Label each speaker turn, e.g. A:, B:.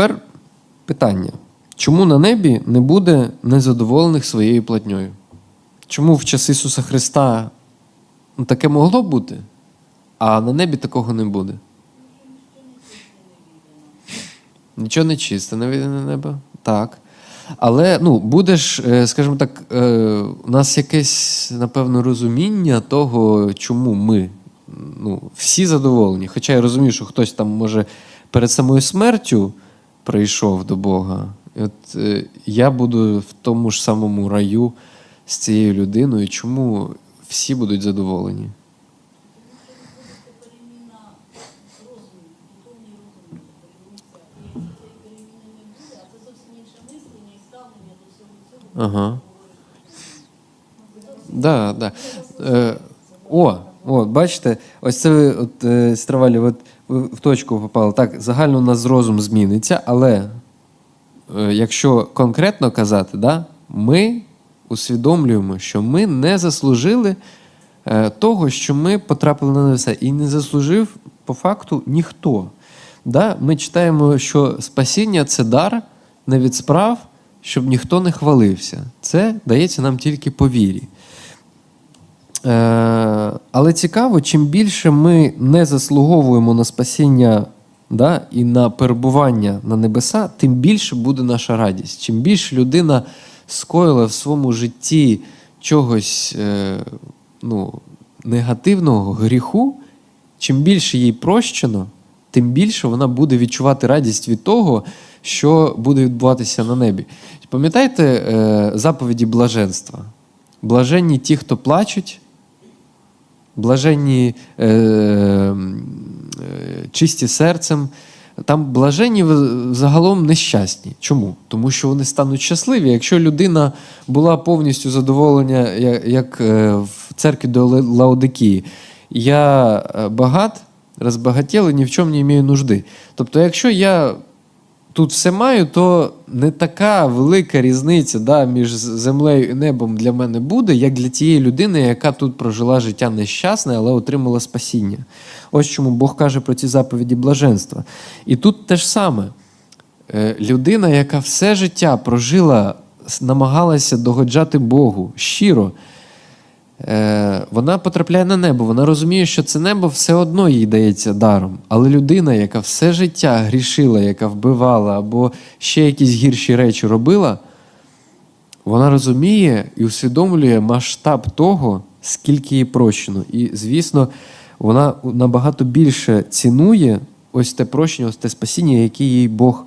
A: тепер питання: чому на небі не буде незадоволених своєю платньою? Чому в час Ісуса Христа таке могло бути, а на небі такого не буде? Нічого не чисте не вийде на небо. Так. Але ну, буде ж, е, скажімо так, е, у нас якесь, напевно, розуміння того, чому ми ну, всі задоволені. Хоча я розумію, що хтось там, може, перед самою смертю прийшов до Бога. От е, я буду в тому ж самому раю з цією людиною. Чому всі будуть задоволені? Ага. Да, да. Е, о, о, бачите, ось це ви, от, е, Стравалі, от в точку попали. Так, загально у нас розум зміниться, але е, якщо конкретно казати, да, ми усвідомлюємо, що ми не заслужили е, того, що ми потрапили на небеса. І не заслужив по факту ніхто. Да? Ми читаємо, що спасіння це дар не від справ, щоб ніхто не хвалився. Це дається нам тільки по вірі. Е, але цікаво, чим більше ми не заслуговуємо на спасіння да, і на перебування на небеса, тим більше буде наша радість. Чим більше людина скоїла в своєму житті чогось е, ну, негативного гріху, чим більше їй прощено, тим більше вона буде відчувати радість від того, що буде відбуватися на небі. Пам'ятаєте е, заповіді блаженства? Блаженні ті, хто плачуть, блаженні е, е, чисті серцем. Там блаженні загалом нещасні. Чому? Тому що вони стануть щасливі. Якщо людина була повністю задоволена, як, е, в церкві до Лаодикії, я е, багат, розбагатєл і ні в чому не маю нужди. Тобто, якщо я тут все маю, то не така велика різниця да, між землею і небом для мене буде, як для тієї людини, яка тут прожила життя нещасне, але отримала спасіння. Ось чому Бог каже про ці заповіді блаженства. І тут те ж саме. Е, Людина, яка все життя прожила, намагалася догоджати Богу щиро, е, вона потрапляє на небо. Вона розуміє, що це небо все одно їй дається даром. Але людина, яка все життя грішила, яка вбивала або ще якісь гірші речі робила, вона розуміє і усвідомлює масштаб того, скільки їй прощено. І, звісно, вона набагато більше цінує ось те прощення, ось те спасіння, яке їй Бог